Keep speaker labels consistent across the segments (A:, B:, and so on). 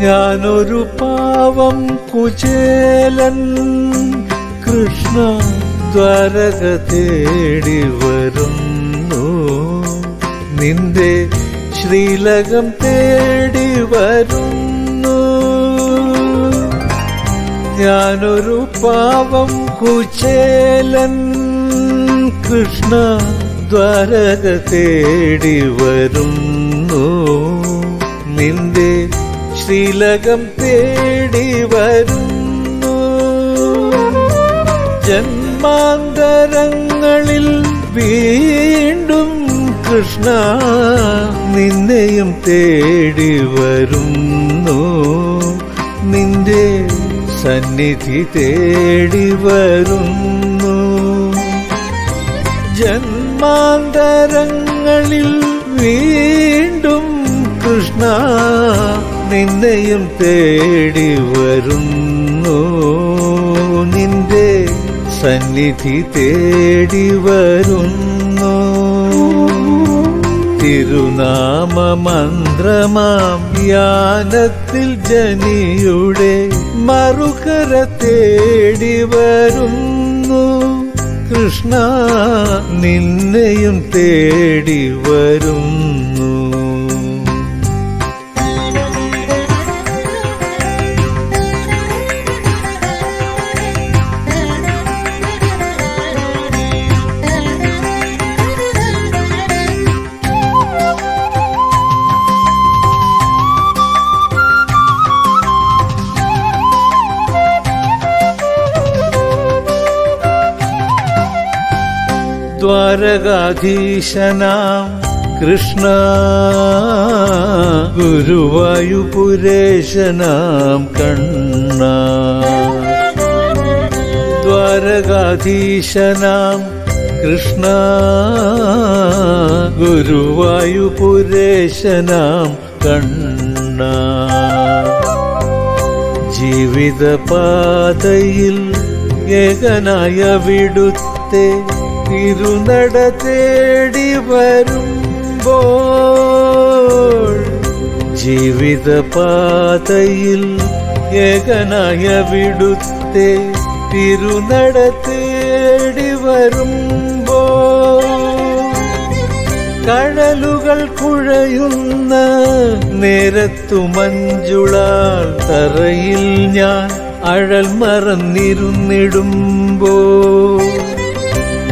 A: ഞാനൊരു പാവം കുചേലൻ. കൃഷ്ണ ദ്വാരക തേടി വരുന്നു. നിന്റെ ശ്രീലകം തേടി വരുന്നു. ഞാനൊരു പാവം കുചേലൻ. കൃഷ്ണ ദ്വാരക തേടി വരുന്നു. നിന്റെ ശ്രീലകം തേടി വരുന്നു. ജന്മാന്തരങ്ങളിൽ വീണ്ടും കൃഷ്ണ നിന്നെയും തേടി വരുന്നു. നിന്റെ സന്നിധി തേടി വരുന്നു. ജന്മാന്തരങ്ങളിൽ വീണ്ടും കൃഷ്ണ നിന്നെയും തേടി വരുന്നു. നിന്റെ സന്നിധി തേടി വരുന്നു. തിരുനാമ മന്ത്രമാം യാനത്തിൽ ജനിയുടെ മറുകര തേടി വരുന്നു. കൃഷ്ണ നിന്നെയും തേടി വരുന്നു. ദ്വാരകാധീശനാം കൃഷ്ണ ഗുരുവായുപുരേശനാം കണ്ണ. ദ്വാരകാധീശനാം കൃഷ്ണ ഗുരുവായുപുരേശനാം കണ്ണ. ജീവിതപാതയിൽ ഏകനായ വിടുത്തെ തിരുനട തേടി വരുമ്പോൾ ജീവിതപാതയിൽ ഏകനായ വിടുത്തെ തിരുനട തേടി വരുമ്പോൾ കടലുകൾ കുഴയുന്ന നേരത്തു മഞ്ജുളാൽ തറയിൽ ഞാൻ അഴൽ മറന്നിരുന്നിടുമ്പോ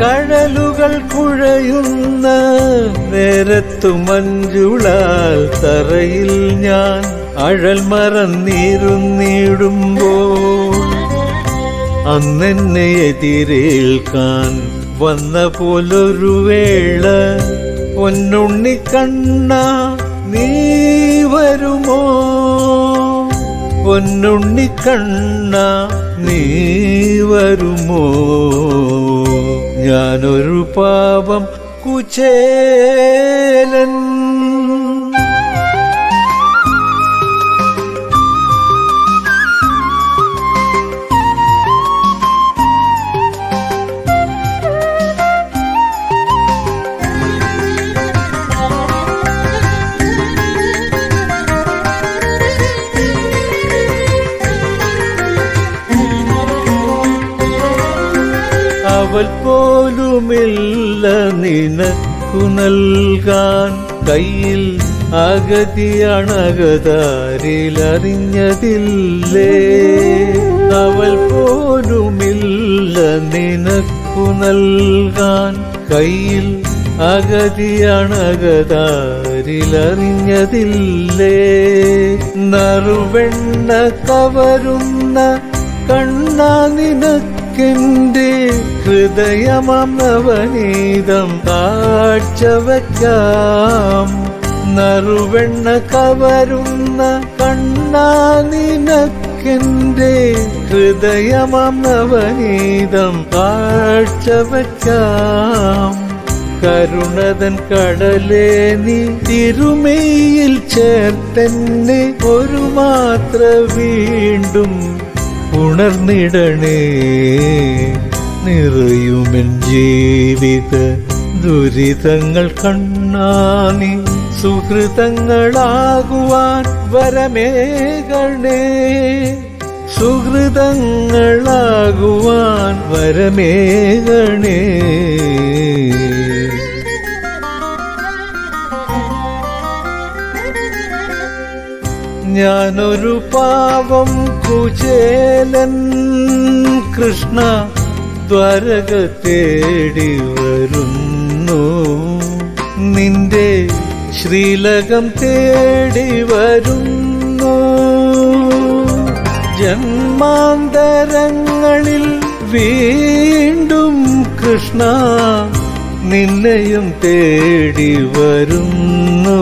A: കടലുകൾ കുഴയുന്ന നേരത്തു മഞ്ജുളാൽ തറയിൽ ഞാൻ അഴൽ മറന്നിരുന്നിടുമ്പോ അന്നെന്നെ എതിരേൽക്കാൻ വന്ന പോലൊരു വേള പൊന്നുണ്ണിക്കണ്ണ നീ വരുമോ? പൊന്നുണ്ണിക്കണ്ണ നീ വരുമോ? ഞാനൊരു പാപം കുചേലൻ അവൾ പോലുമില്ല നിനക്കു നൽകാൻ. കയ്യിൽ അഗതിയണകതാരിലറിഞ്ഞതില്ലേ? അവൾ പോലുമില്ല നിനക്കു നൽകാൻ. കയ്യിൽ അഗതിയണകതാരിലറിഞ്ഞതില്ലേ? നറുവെണ്ണ കവരുന്ന കണ്ണാ നിനക്കെന്റെ ഹൃദയമം നവനീതം കാഴ്ചവയ്ക്കാം നറുവെണ്ണ കവരുന്ന കണ്ണാ നിനക്കെന്റെ ഹൃദയമം നവനീതം കാഴ്ചവയ്ക്കാം കരുണതൻ കടലേ നീ തിരുമയിൽ ചേർത്തെന്നെ ഒരു മാത്ര വീണ്ടും ഉണർന്നിടണേ. നിറയുമെൻ ജീവിത ദുരിതങ്ങൾ കണ്ണാനി സുഹൃതങ്ങളാകുവാൻ വരമേകണേ സുഹൃതങ്ങളാകുവാൻ വരമേകണേ ഞാനൊരു പാവം കുചേലൻ കൃഷ്ണ ദ്വാരക തേടി വരുന്നു. നിന്റെ ശ്രീലകം തേടി വരുന്നു. ജന്മാന്തരങ്ങളിൽ വീണ്ടും കൃഷ്ണ നിന്നെയും തേടി വരുന്നു.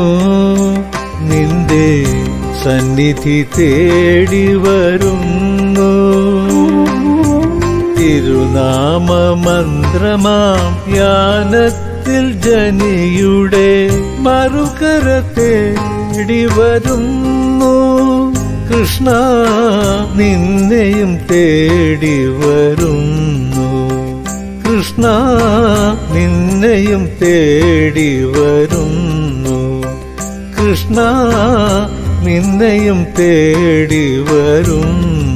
A: നിന്റെ സന്നിധി തേടി വരുന്നു. തിരുനാമമന്ത്രമാം യാനത്തിൽ ജനിയുടെ മറുകര തേടി വരുന്നു. കൃഷ്ണ നിന്നെയും തേടി വരുന്നു. കൃഷ്ണ നിന്നെയും തേടി വരുന്നു. കൃഷ്ണ നിന്നെയും തേടി വരുന്നു